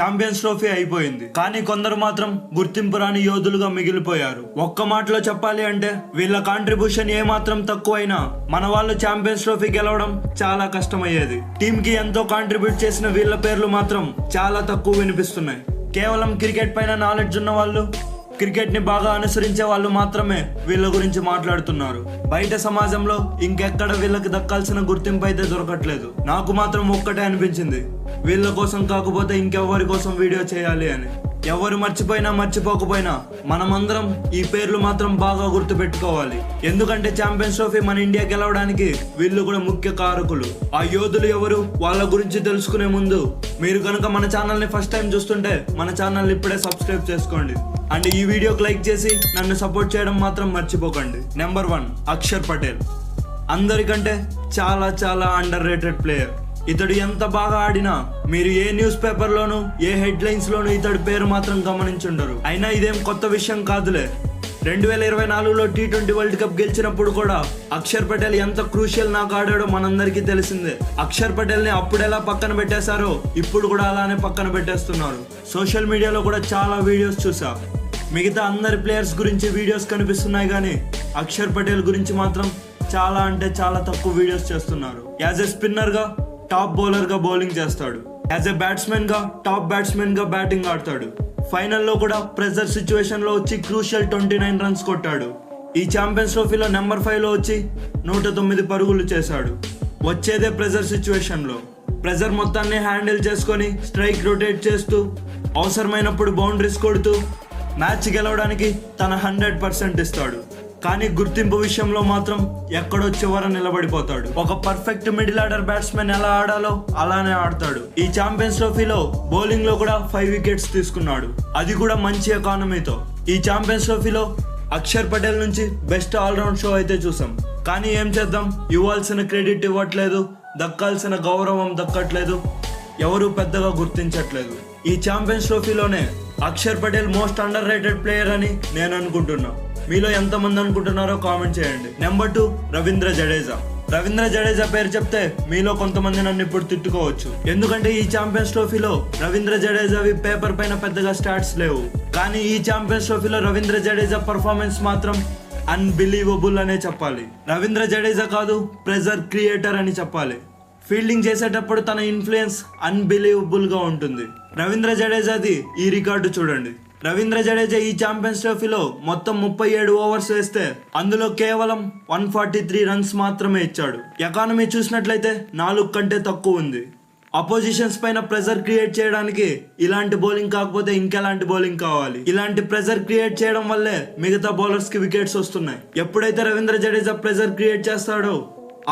Champions trophy అయిపోయింది. కానీ కొందరు మాత్రం గుర్తింపు రాని యోధులుగా మిగిలిపోయారు. ఒక్క మాటలో చెప్పాలి అంటే వీళ్ళ కాంట్రిబ్యూషన్ ఏ మాత్రం తక్కువైనా మన వాళ్ళు ఛాంపియన్స్ ట్రోఫీ గెలవడం చాలా కష్టమయ్యేది. టీమ్కి ఎంతో కాంట్రిబ్యూట్ చేసిన వీళ్ళ పేర్లు మాత్రం చాలా తక్కువ వినిపిస్తున్నాయి. కేవలం క్రికెట్ పైన నాలెడ్జ్ ఉన్న వాళ్ళు క్రికెట్ని బాగా అనుసరించే వాళ్ళు మాత్రమే వీళ్ళ గురించి మాట్లాడుతున్నారు. బయట సమాజంలో ఇంకెక్కడ వీళ్ళకి దక్కాల్సిన గుర్తింపు అయితే దొరకట్లేదు. నాకు మాత్రం ఒక్కటే అనిపించింది. వీళ్ళ కోసం కాకపోతే ఇంకెవ్వరి కోసం వీడియో చేయాలి అని. ఎవరు మర్చిపోయినా మర్చిపోకపోయినా మనమందరం ఈ పేర్లు మాత్రం బాగా గుర్తుపెట్టుకోవాలి. ఎందుకంటే ఛాంపియన్స్ ట్రోఫీ మన ఇండియా గెలవడానికి వీళ్ళు కూడా ముఖ్య కారకులు. ఆ యోధులు ఎవరు? వాళ్ళ గురించి తెలుసుకునే ముందు మీరు కనుక మన ఛానల్ని ఫస్ట్ టైం చూస్తుంటే మన ఛానల్ ఇప్పుడే సబ్స్క్రైబ్ చేసుకోండి. అండ్ ఈ వీడియోకి లైక్ చేసి నన్ను సపోర్ట్ చేయడం మాత్రం మర్చిపోకండి. Number one Axar Patel. అందరికంటే చాలా చాలా అండర్ రేటెడ్ ప్లేయర్ ఇతడు ఎంత బాగా ఆడినా మీరు ఏ న్యూస్ పేపర్లోను ఏ హెడ్లైన్స్ లోను ఇతడి పేరు మాత్రం గమనించుండరు. అయినా ఇదేం కొత్త విషయం కాదులే. రెండు వేల ఇరవై నాలుగులో టీ ట్వంటీ వరల్డ్ కప్ గెలిచినప్పుడు కూడా అక్షర్ పటేల్ ఎంత క్రూషియల్ నాకు ఆడాడో మనందరికీ తెలిసిందే. అక్షర్ పటేల్ని అప్పుడు ఎలా పక్కన పెట్టేశారో ఇప్పుడు కూడా అలానే పక్కన పెట్టేస్తున్నారు. సోషల్ మీడియాలో కూడా చాలా వీడియోస్ చూసా. మిగతా అందరి ప్లేయర్స్ గురించి వీడియోస్ కనిపిస్తున్నాయి కానీ అక్షర్ పటేల్ గురించి మాత్రం చాలా అంటే చాలా తక్కువ వీడియోస్ చేస్తున్నారు. యాజ్ ఎ స్పిన్నర్గా టాప్ బౌలర్గా బౌలింగ్ చేస్తాడు. యాజ్ ఎ బ్యాట్స్మెన్గా టాప్ బ్యాట్స్మెన్గా బ్యాటింగ్ ఆడతాడు. ఫైనల్లో కూడా ప్రెజర్ సిచ్యువేషన్లో వచ్చి క్రూషియల్ ట్వంటీ నైన్ రన్స్ కొట్టాడు. ఈ ఛాంపియన్స్ ట్రోఫీలో నెంబర్ ఫైవ్లో వచ్చి నూట తొమ్మిది పరుగులు చేశాడు. వచ్చేదే ప్రెజర్ సిచ్యువేషన్లో ప్రెజర్ మొత్తాన్ని హ్యాండిల్ చేసుకొని స్ట్రైక్ రొటేట్ చేస్తూ అవసరమైనప్పుడు బౌండరీస్ కొడుతూ మ్యాచ్ గెలవడానికి తన హండ్రెడ్ పర్సెంట్ ఇస్తాడు. కానీ గుర్తింపు విషయంలో మాత్రం ఎక్కడో చివర నిలబడిపోతాడు. ఒక పర్ఫెక్ట్ మిడిల్ ఆర్డర్ బ్యాట్స్మెన్ ఎలా ఆడాలో అలానే ఆడతాడు. ఈ ఛాంపియన్స్ ట్రోఫీలో బౌలింగ్లో కూడా ఫైవ్ వికెట్స్ తీసుకున్నాడు. అది కూడా మంచి ఎకానమీతో ఈ ఛాంపియన్స్ ట్రోఫీలో అక్షర్ పటేల్ నుంచి బెస్ట్ ఆల్రౌండ్ షో అయితే చూసాం. కానీ ఏం చేద్దాం? ఇవ్వాల్సిన క్రెడిట్ ఇవ్వట్లేదు. దక్కాల్సిన గౌరవం దక్కట్లేదు. ఎవరు పెద్దగా గుర్తించట్లేదు. ఈ champions ట్రోఫీలోనే Axar Patel most underrated player అని నేను అనుకుంటున్నాను మీలో ఎంతమంది అనుకుంటున్నారో కామెంట్ చేయండి. Number two Ravindra Jadeja. Ravindra Jadeja పేరు చెప్తే మీలో కొంతమంది నన్ను ఇప్పుడు తిట్టుకోవచ్చు. ఎందుకంటే ఈ ఛాంపియన్స్ ట్రోఫీలో రవీంద్ర జడేజావి పేపర్ పైన పెద్దగా స్టాట్స్ లేవు. కానీ ఈ ఛాంపియన్స్ ట్రోఫీలో రవీంద్ర జడేజా పర్ఫార్మెన్స్ మాత్రం అన్బిలీవబుల్ అనే చెప్పాలి. రవీంద్ర జడేజా కాదు ప్రెజర్ క్రియేటర్ అని చెప్పాలి. ఫీల్డింగ్ చేసేటప్పుడు తన ఇన్ఫ్లుయెన్స్ అన్బిలీవబుల్గా ఉంటుంది. రవీంద్ర జడేజాది ఈ రికార్డు చూడండి. రవీంద్ర జడేజా ఈ ఛాంపియన్స్ ట్రోఫీలో మొత్తం ముప్పై ఏడు ఓవర్స్ వేస్తే అందులో కేవలం వన్ ఫార్టీ త్రీ రన్స్ మాత్రమే ఇచ్చాడు. ఎకానమీ చూసినట్లయితే నాలుగు కంటే తక్కువ ఉంది. అపోజిషన్స్ పైన ప్రెజర్ క్రియేట్ చేయడానికి ఇలాంటి బౌలింగ్ కాకపోతే ఇంకెలాంటి బౌలింగ్ కావాలి? ఇలాంటి ప్రెజర్ క్రియేట్ చేయడం వల్లే మిగతా బౌలర్స్కి వికెట్స్ వస్తున్నాయి. ఎప్పుడైతే రవీంద్ర జడేజా ప్రెజర్ క్రియేట్ చేస్తాడో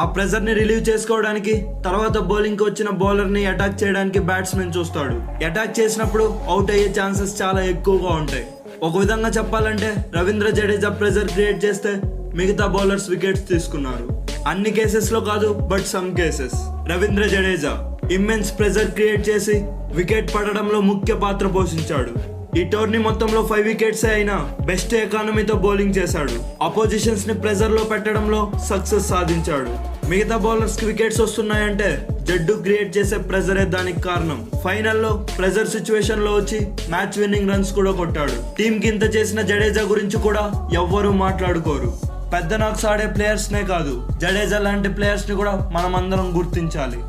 ఆ ప్రెజర్ని రిలీవ్ చేసుకోవడానికి తర్వాత బౌలింగ్కి వచ్చిన బౌలర్ని అటాక్ చేయడానికి బ్యాట్స్మెన్ చూస్తాడు. అటాక్ చేసినప్పుడు అవుట్ అయ్యే ఛాన్సెస్ చాలా ఎక్కువగా ఉంటాయి. ఒక విధంగా చెప్పాలంటే రవీంద్ర జడేజా ప్రెజర్ క్రియేట్ చేస్తే మిగతా బౌలర్స్ వికెట్స్ తీసుకున్నారు. అన్ని కేసెస్లో కాదు but some cases Ravindra Jadeja immense pressure create చేసి వికెట్ పడడంలో ముఖ్య పాత్ర పోషించాడు. ఈ టోర్నీ మొత్తంలో ఫైవ్ వికెట్స్ అయినా బెస్ట్ ఎకానమీతో బౌలింగ్ చేశాడు. అపోజిషన్స్ని ప్రెజర్లో పెట్టడంలో సక్సెస్ సాధించాడు. మిగతా బౌలర్స్కి వికెట్స్ వస్తున్నాయంటే జడ్డు క్రియేట్ చేసే ప్రెజరే దానికి కారణం. ఫైనల్లో ప్రెజర్ సిచ్యువేషన్లో వచ్చి మ్యాచ్ విన్నింగ్ రన్స్ కూడా కొట్టాడు. టీమ్కి ఇంత చేసిన జడేజా గురించి కూడా ఎవ్వరూ మాట్లాడుకోరు. పెద్ద నాక్స్ ఆడే ప్లేయర్స్ నే కాదు జడేజా లాంటి ప్లేయర్స్ని కూడా మనం అందరం గుర్తించాలి.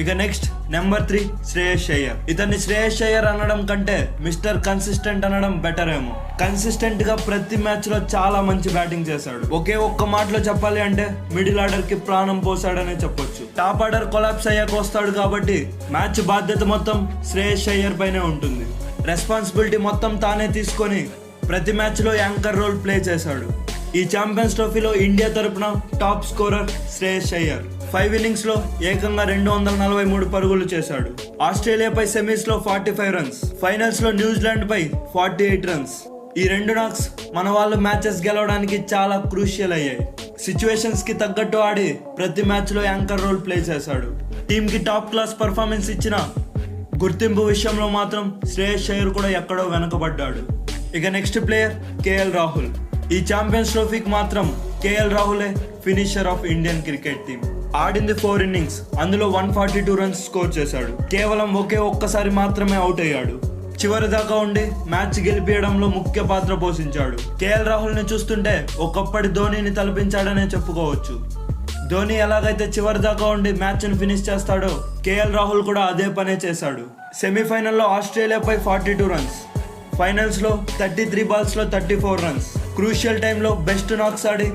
ఇక next number three Shreyas Iyer. ఇతన్ని శ్రేయస్ అయ్యర్ అనడం కంటే మిస్టర్ కన్సిస్టెంట్ అనడం బెటర్ ఏమో. కన్సిస్టెంట్గా ప్రతి మ్యాచ్లో చాలా మంచి బ్యాటింగ్ చేశాడు. ఒకే ఒక్క మాటలో చెప్పాలి అంటే మిడిల్ ఆర్డర్కి ప్రాణం పోసాడనే చెప్పొచ్చు. టాప్ ఆర్డర్ కొలాప్స్ అయ్యాక వస్తాడు కాబట్టి మ్యాచ్ బాధ్యత మొత్తం శ్రేయస్ అయ్యర్ పైనే ఉంటుంది. రెస్పాన్సిబిలిటీ మొత్తం తానే తీసుకొని ప్రతి మ్యాచ్లో యాంకర్ రోల్ ప్లే చేశాడు. ఈ ఛాంపియన్స్ ట్రోఫీలో ఇండియా తరపున top scorer Shreyas Iyer. Five ఇన్నింగ్స్లో ఏకంగా రెండు వందల నలభై మూడు పరుగులు చేశాడు. ఆస్ట్రేలియాపై సెమీస్లో ఫార్టీ ఫైవ్ రన్స్ ఫైనల్స్లో న్యూజిలాండ్ పై ఫార్టీ ఎయిట్ రన్స్. ఈ రెండు నాక్స్ మన వాళ్ళు మ్యాచెస్ గెలవడానికి చాలా క్రూషియల్ అయ్యాయి. సిచ్యువేషన్స్కి తగ్గట్టు ఆడి ప్రతి మ్యాచ్లో యాంకర్ రోల్ ప్లే చేశాడు. టీమ్కి టాప్ క్లాస్ పర్ఫార్మెన్స్ ఇచ్చిన గుర్తింపు విషయంలో మాత్రం శ్రేయస్ అయ్యర్ కూడా ఎక్కడో వెనకబడ్డాడు. ఇక నెక్స్ట్ ప్లేయర్ కేఎల్ రాహుల్. ఈ ఛాంపియన్స్ ట్రోఫీకి మాత్రం KL రాహులే finisher of Indian cricket team ఆడింది ఫోర్ ఇన్నింగ్స్ అందులో one forty two runs score చేశాడు. కేవలం ఒకే ఒక్కసారి మాత్రమే అవుట్ అయ్యాడు. చివరి దాకా ఉండి మ్యాచ్ గెలిపించడంలో ముఖ్య పాత్ర పోషించాడు. కేఎల్ రాహుల్ని చూస్తుంటే ఒకప్పటి ధోనిని తలపించాడనే చెప్పుకోవచ్చు. ధోని ఎలాగైతే చివరి దాకా ఉండి మ్యాచ్ను ఫినిష్ చేస్తాడో కేఎల్ రాహుల్ కూడా అదే పనే చేశాడు. సెమీఫైనల్లో ఆస్ట్రేలియాపై ఫార్టీ టూ రన్స్ ఫైనల్స్లో థర్టీ త్రీ బాల్స్లో థర్టీ ఫోర్ రన్స్ క్రూషియల్ టైంలో బెస్ట్ నాక్స్ ఆడి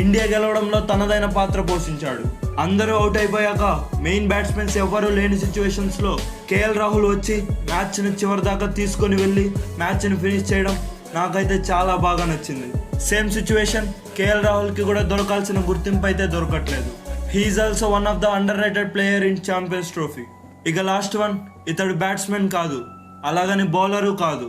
ఇండియా గెలవడంలో తనదైన పాత్ర పోషించాడు. అందరూ అవుట్ అయిపోయాక మెయిన్ బ్యాట్స్మెన్స్ ఎవ్వరూ లేని సిచ్యువేషన్స్లో కేఎల్ రాహుల్ వచ్చి మ్యాచ్ని చివరి దాకా తీసుకొని వెళ్ళి మ్యాచ్ని ఫినిష్ చేయడం నాకైతే చాలా బాగా నచ్చింది. సేమ్ సిచ్యువేషన్ కేఎల్ రాహుల్కి కూడా దొరకాల్సిన గుర్తింపు అయితే దొరకట్లేదు. He's also one of the underrated player in Champions Trophy ఇక లాస్ట్ వన్ ఇతడు బ్యాట్స్మెన్ కాదు. అలాగని బౌలరు కాదు.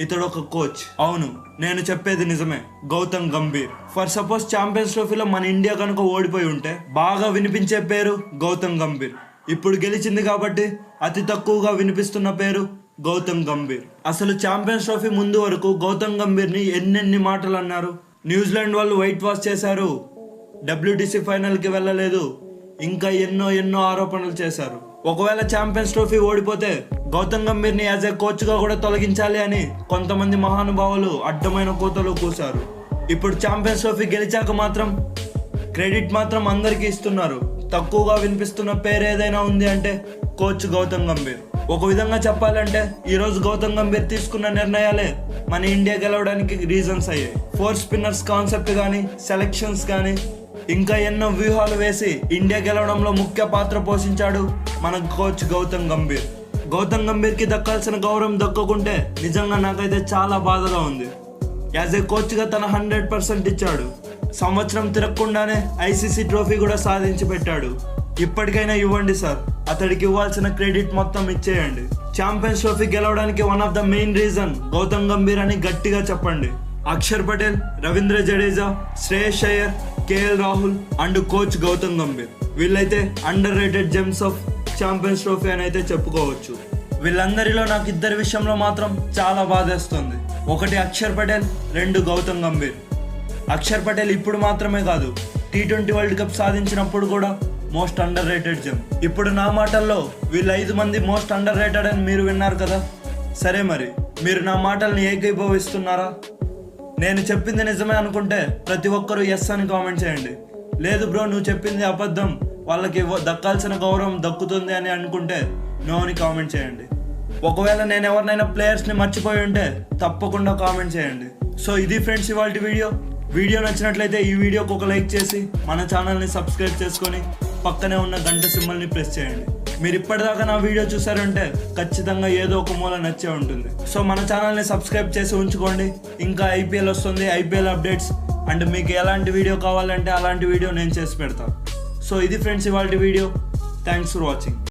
ఇతడు ఒక కోచ్. అవును నేను చెప్పేది నిజమే. Gautam Gambhir. For suppose Champions ట్రోఫీలో మన ఇండియా కనుక ఓడిపోయి ఉంటే బాగా వినిపించే పేరు గౌతమ్ గంభీర్. ఇప్పుడు గెలిచింది కాబట్టి అతి తక్కువగా వినిపిస్తున్న పేరు గౌతమ్ గంభీర్. అసలు ఛాంపియన్స్ ట్రోఫీ ముందు వరకు గౌతమ్ గంభీర్ని ఎన్నెన్ని మాటలు అన్నారు? న్యూజిలాండ్ వాళ్ళు వైట్ వాష్ చేశారు. డబ్ల్యూటీసీ ఫైనల్కి వెళ్ళలేదు. ఇంకా ఎన్నో ఎన్నో ఆరోపణలు చేశారు. ఒకవేళ ఛాంపియన్స్ ట్రోఫీ ఓడిపోతే గౌతమ్ గంభీర్ని యాజ్ ఏ కోచ్గా కూడా తొలగించాలి అని కొంతమంది మహానుభావులు అడ్డమైన కోతలు కూశారు. ఇప్పుడు ఛాంపియన్స్ ట్రోఫీ గెలిచాక మాత్రం క్రెడిట్ మాత్రం అందరికీ ఇస్తున్నారు. తక్కువగా వినిపిస్తున్న పేరు ఏదైనా ఉంది అంటే కోచ్ గౌతమ్ గంభీర్ ఒక విధంగా చెప్పాలంటే ఈరోజు గౌతమ్ గంభీర్ తీసుకున్న నిర్ణయాలే మన ఇండియా గెలవడానికి రీజన్స్ అయ్యాయి. ఫోర్ స్పిన్నర్స్ కాన్సెప్ట్ కానీ సెలెక్షన్స్ కానీ ఇంకా ఎన్నో వ్యూహాలు వేసి ఇండియా గెలవడంలో ముఖ్య పాత్ర పోషించాడు మన కోచ్ గౌతమ్ గంభీర్ గౌతమ్ గంభీర్కి దక్కాల్సిన గౌరవం దక్కకుంటే నిజంగా నాకైతే చాలా బాధగా ఉంది. యాజ్ ఏ కోచ్గా తన హండ్రెడ్ పర్సెంట్ ఇచ్చాడు. సంవత్సరం తిరగకుండానే ఐసీసీ ట్రోఫీ కూడా సాధించి పెట్టాడు. ఇప్పటికైనా ఇవ్వండి సార్. అతడికి ఇవ్వాల్సిన క్రెడిట్ మొత్తం ఇచ్చేయండి. ఛాంపియన్స్ ట్రోఫీ గెలవడానికి one of the main reason Gautam Gambhir అని గట్టిగా చెప్పండి. Akshar Patel Ravindra Jadeja Shreyas Iyer KL Rahul and coach Gautam Gambhir. వీళ్ళైతే underrated gems of Champions Trophy అని అయితే చెప్పుకోవచ్చు. వీళ్ళందరిలో నాకు ఇద్దరి విషయంలో మాత్రం చాలా బాధేస్తుంది ఒకటి అక్షర్ పటేల్ రెండు గౌతమ్ గంభీర్. అక్షర్ పటేల్ ఇప్పుడు మాత్రమే కాదు టీ ట్వంటీ వరల్డ్ కప్ సాధించినప్పుడు కూడా మోస్ట్ అండర్ రేటెడ్ జెమ్ ఇప్పుడు నా మాటల్లో వీళ్ళు ఐదు మంది మోస్ట్ అండర్ రేటెడ్ అని మీరు విన్నారు కదా? సరే మరి మీరు నా మాటల్ని ఏకీభవిస్తున్నారా? నేను చెప్పింది నిజమే అనుకుంటే ప్రతి ఒక్కరూ ఎస్ అని కామెంట్ చేయండి. లేదు బ్రో నువ్వు చెప్పింది అబద్ధం. వాళ్ళకి దక్కాల్సిన గౌరవం దక్కుతుంది అని అనుకుంటే నో అని కామెంట్ చేయండి. ఒకవేళ నేను ఎవరినైనా ప్లేయర్స్ని మర్చిపోయి ఉంటే తప్పకుండా కామెంట్ చేయండి. సో ఇది ఫ్రెండ్స్ ఇవాళ వీడియో. వీడియో నచ్చినట్లయితే ఈ వీడియోకి ఒక లైక్ చేసి మన ఛానల్ని సబ్స్క్రైబ్ చేసుకొని పక్కనే ఉన్న గంట సింబల్ని ప్రెస్ చేయండి. మీరు ఇప్పటిదాకా నా వీడియో చూసారంటే ఖచ్చితంగా ఏదో ఒక మూల నచ్చే ఉంటుంది. సో మన ఛానల్ని సబ్స్క్రైబ్ చేసి ఉంచుకోండి. ఇంకా ఐపీఎల్ వస్తుంది ఐపీఎల్ అప్డేట్స్. అండ్ మీకు ఎలాంటి వీడియో కావాలంటే అలాంటి వీడియో నేను చేసి పెడతాను సో ఇది ఫ్రెండ్స్ ఇవాళ వీడియో థ్యాంక్స్ ఫర్ వాచింగ్